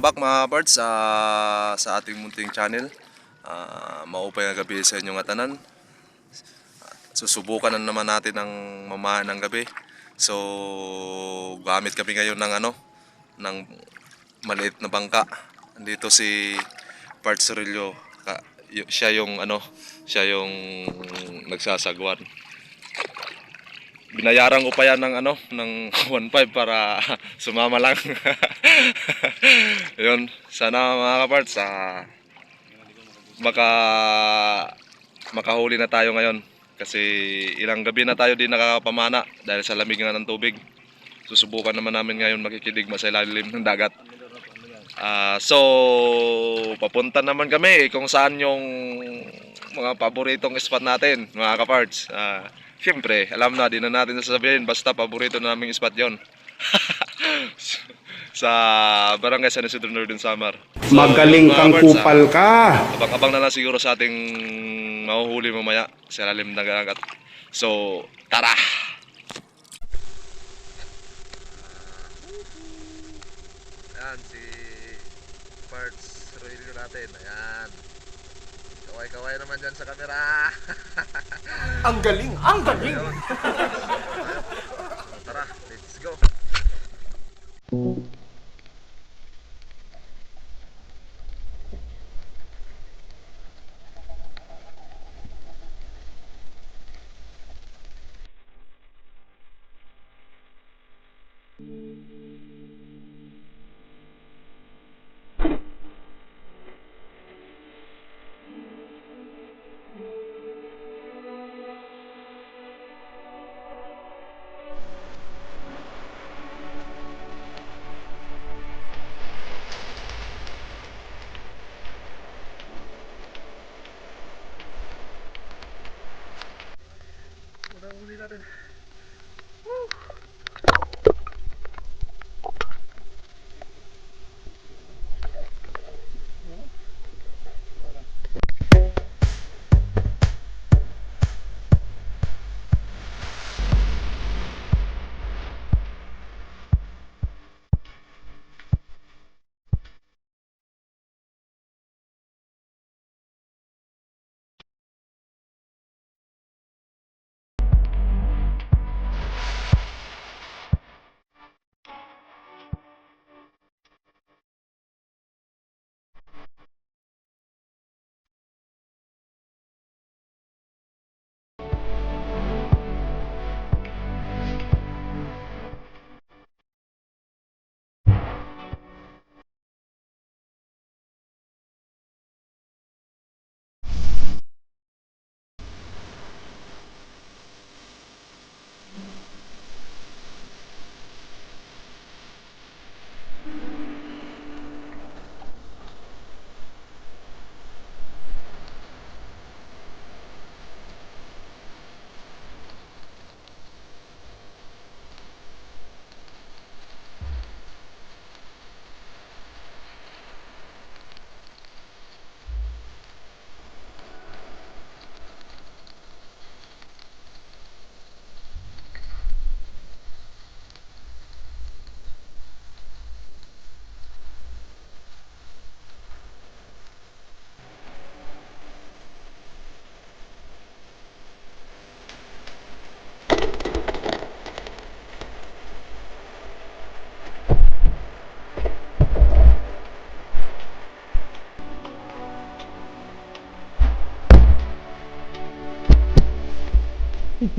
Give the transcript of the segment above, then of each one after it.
welcome back mga birds sa sa ating munting channel. Uh, maupay nga gabi sa inyong atanan. Susubukan na naman natin ang mamahan ng gabi. So, gamit kami ngayon ng ano, ng maliit na bangka. Andito si Parts Rillo. Ka- y- siya yung ano, siya yung nagsasagwan. Binayaran ko pa yan ng ano, ng 1.5 para sumama lang. Yun, sana mga kaparts, ah, maka makahuli na tayo ngayon. Kasi ilang gabi na tayo din nakakapamana dahil sa lamig nga ng tubig. Susubukan naman namin ngayon makikidigma sa ilalim ng dagat. Ah, so, papunta naman kami kung saan yung mga paboritong spot natin, mga kaparts. Ah, Siyempre, alam na, di na natin sasabihin, basta paborito naming spot yon sa Barangay San Isidro Northern Samar. So, Magaling kang kaparts, ah, kupal ka. Abang-abang na lang siguro sa ating mahuhuli mamaya sa lalim ng dagat. So, tara! Ayan, si Parts Royal natin. Ayan. Kaway-kaway naman dyan sa camera. Ang galing, ang galing. Tara, let's go.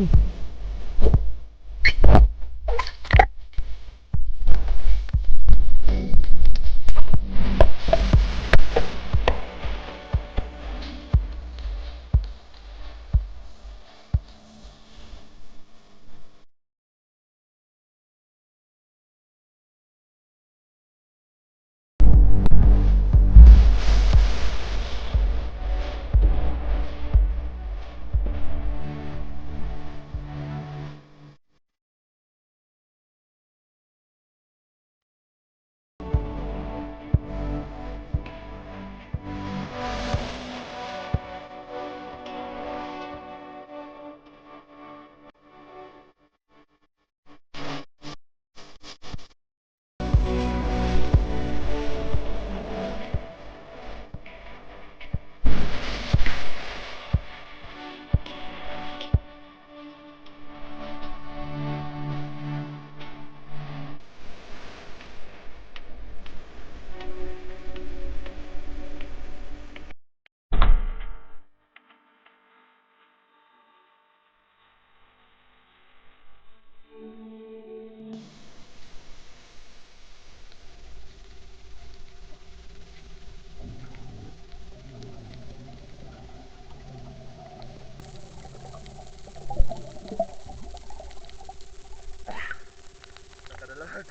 Mm-hmm.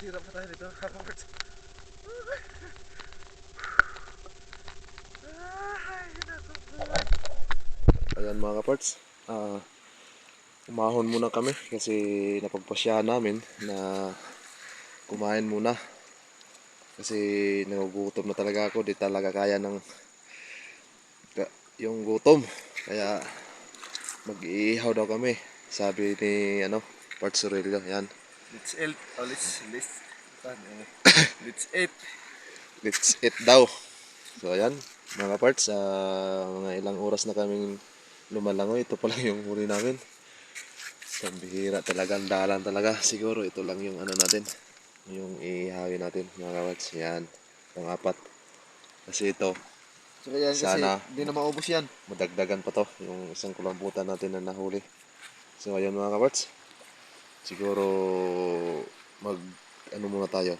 Hirap pa tayo dito, mga parts. Ayan mga kaparts, ah, umahon muna kami kasi napagpasyahan namin na kumain muna. Kasi nagugutom na talaga ako, di talaga kaya ng yung gutom. Kaya mag-iihaw daw kami. Sabi ni ano, Parts Aurelio, yan. Let's eat. Oh, let's let's let's eat. Let's eat daw. So ayan, mga parts, ah, mga ilang oras na kaming lumalangoy. Ito pa lang yung huli namin. Sa bihira talaga, ang dalan talaga. Siguro ito lang yung ano natin. Yung ihawin natin, mga parts. Yan, pang apat. Kasi ito, So yan kasi Sana. hindi na maubos yan. madagdagan pa to. Yung isang kulambutan natin na nahuli. So ayan mga kaparts. Siguro mag ano muna tayo.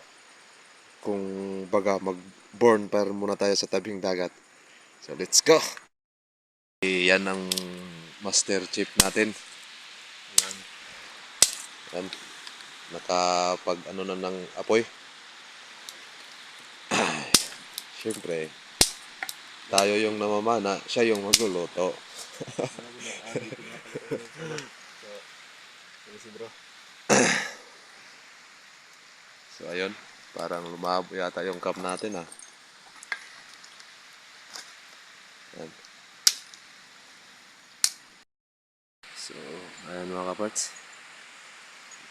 Kung baga mag born para muna tayo sa tabing dagat. So let's go. Eh, Yan ang master chip natin. Yan. Yan. Nakapag ano na ng apoy. Siyempre, tayo yung namamana, siya yung magluluto. Sige bro. So ayun, parang lumabo yata yung cup natin ah. Yan. So, ayan mga kaparts.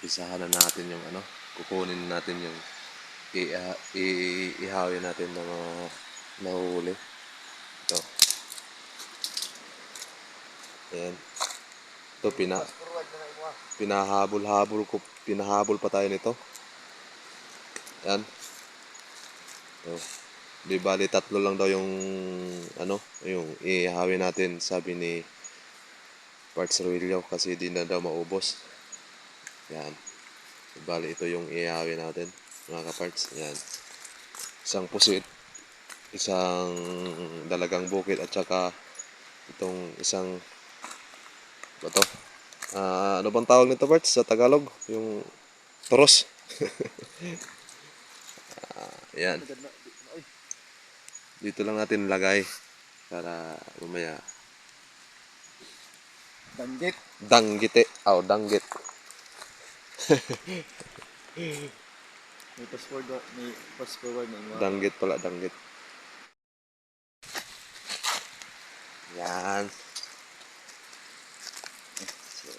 Isahan na natin yung ano, kukunin natin yung ihawin natin ng mga nahuhuli. Ito. Ayan. Ito, pina, pinahabol-habol ko, pinahabol pa tayo nito. Yan. So, di bali tatlo lang daw yung ano, yung ihawin natin sabi ni Parts Ruilio kasi di na daw maubos. Yan. Di bali ito yung ihawin natin mga kaparts. Yan. Isang pusit, isang dalagang bukid at saka itong isang bato. Ah, ano bang tawag nito parts sa Tagalog? Yung toros. Ah, yan. Dito lang natin lagay para mamaya Danggit. danggite. Aw, danggit. May pass forward may pass forward na. Danggit pala, danggit. Yan. So,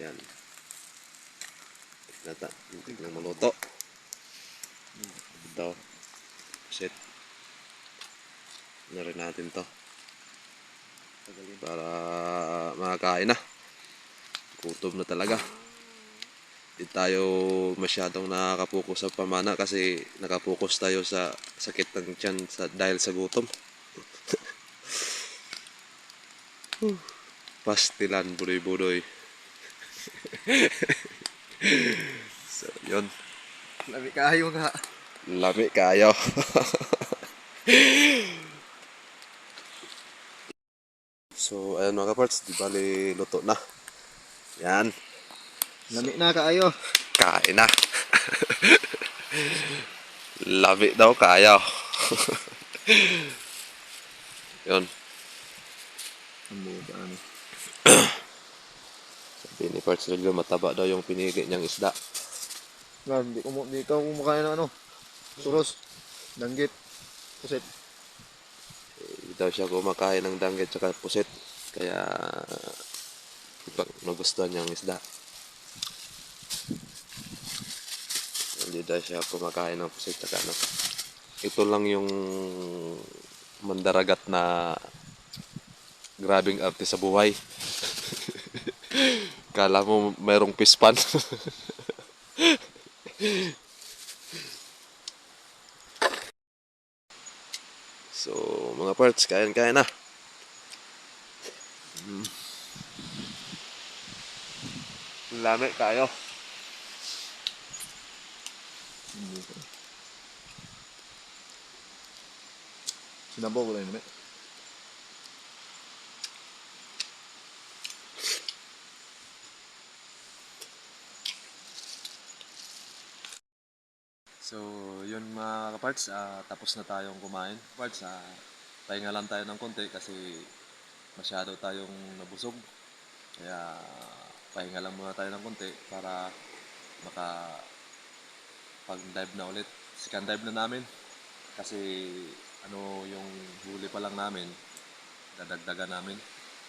yan. Nata, hindi na maluto. Ito. Set. Na rin natin to. Para makakain na. Gutom na talaga. Di tayo masyadong nakakapokus sa pamana kasi nakapokus tayo sa sakit ng tiyan sa, dahil sa gutom. Pastilan, budoy-budoy. so, yun. Labi kayo nga. Lami kayo. so, ayan mga kaparts, di bali luto na. Yan, Lami na kaayo. kain na. Lami daw kayo. Yun, ano? sabi ni Parts Relio, mataba daw yung pinigi niyang isda. Hindi ko mo- hindi ka kumakain ng ano. Suros. Danggit. Puset. Hindi daw siya kumakain ng danggit tsaka pusit. Kaya, ipag nagustuhan niya ang isda. Hindi daw siya kumakain ng pusit tsaka ano. Ito lang yung mandaragat na grabing arte sa buhay. Kala mo mayroong pispan. mga parts, kain-kain na. Mm. Lami tayo. Sinabog lang naman. So, yun mga kaparts, uh, tapos na tayong kumain. Kaparts, uh, pahinga lang tayo ng konti kasi masyado tayong nabusog. Kaya pahinga lang muna tayo ng konti para maka pag-dive na ulit. Second dive na namin. Kasi ano yung huli pa lang namin, dadagdagan namin.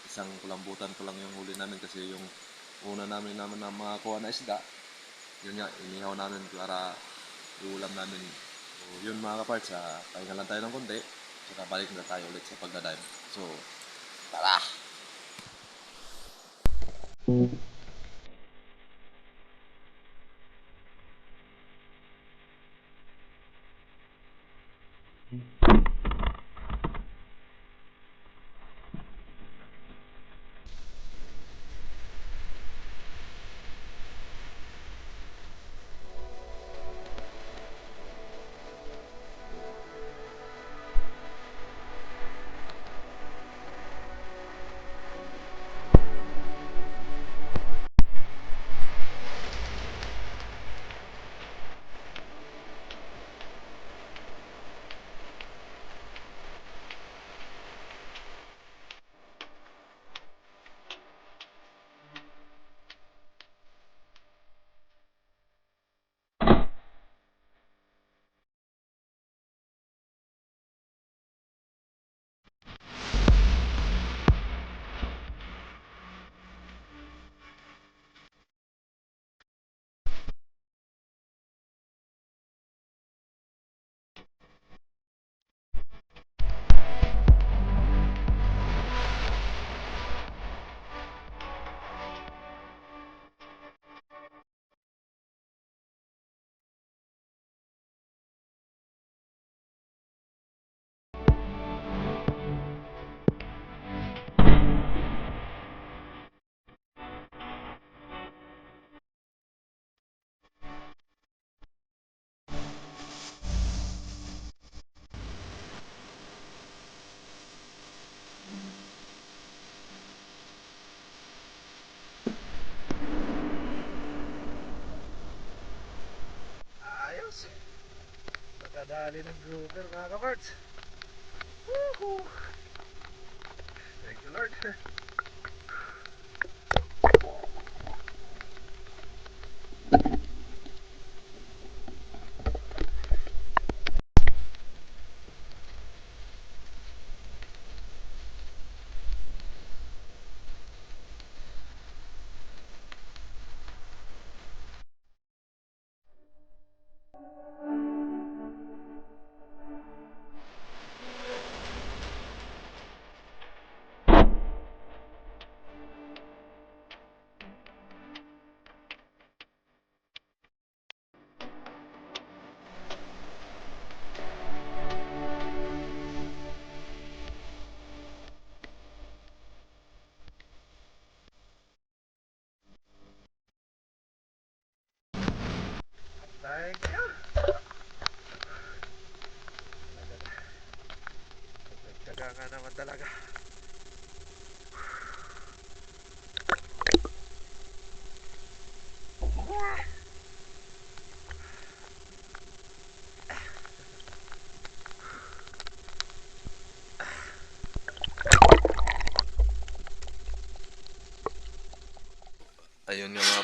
Isang kulambutan ko lang yung huli namin kasi yung una namin naman na makakuha na isda, yun nga, inihaw namin para iulam namin. So, yun mga kaparts, ah, pahinga lang tayo ng konti, saka balik na tayo ulit sa pagdadive. So, tara! Ayos. Nakadali ng grouper mga kaparts. Woohoo! Thank you Lord.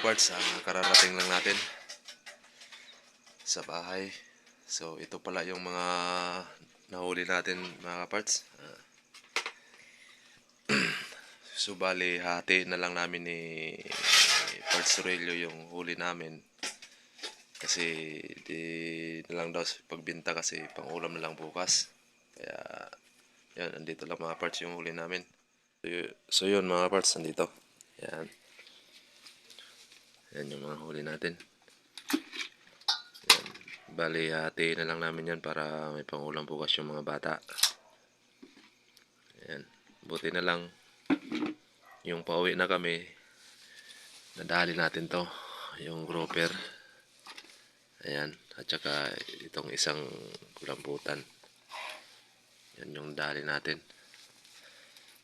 Ayun nga mga parts, ah, kararating lang natin sa bahay. So, ito pala yung mga nahuli natin mga parts. Ah. so, bali, hati na lang namin ni Parts Aurelio yung huli namin. Kasi, di na lang daw pagbinta kasi pang ulam na lang bukas. Kaya, yan, andito lang mga parts yung huli namin. So yun mga parts, andito. Yan. Yan yung mga huli natin. Yan. Bali, hati na lang namin yan para may pangulang bukas yung mga bata. Yan. Buti na lang yung pauwi na kami. Nadali natin to. Yung grouper. Ayan. At saka itong isang kulambutan. Yan yung dali natin.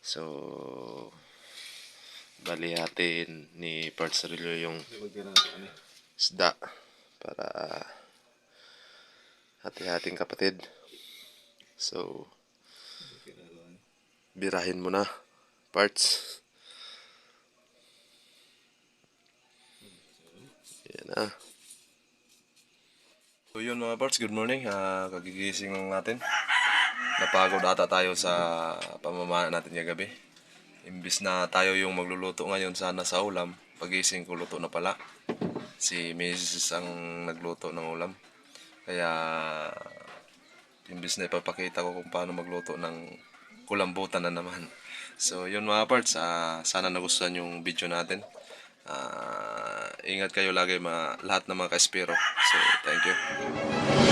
So, bali hatiin ni Parts Rillo yung isda para hati-hating kapatid. So, birahin mo na. Parts. Yan na. So yun mga parts, good morning. Ah, kagigising natin. Napagod ata tayo sa pamamana natin gabi. Imbis na tayo yung magluluto ngayon sana sa ulam, pagising ko luto na pala. Si Mrs. ang nagluto ng ulam. Kaya imbis na ipapakita ko kung paano magluto ng kulambutan na naman. So yun mga parts, ah, sana nagustuhan yung video natin. Ah, ingat kayo lagi mga lahat ng mga kaespero. So thank you.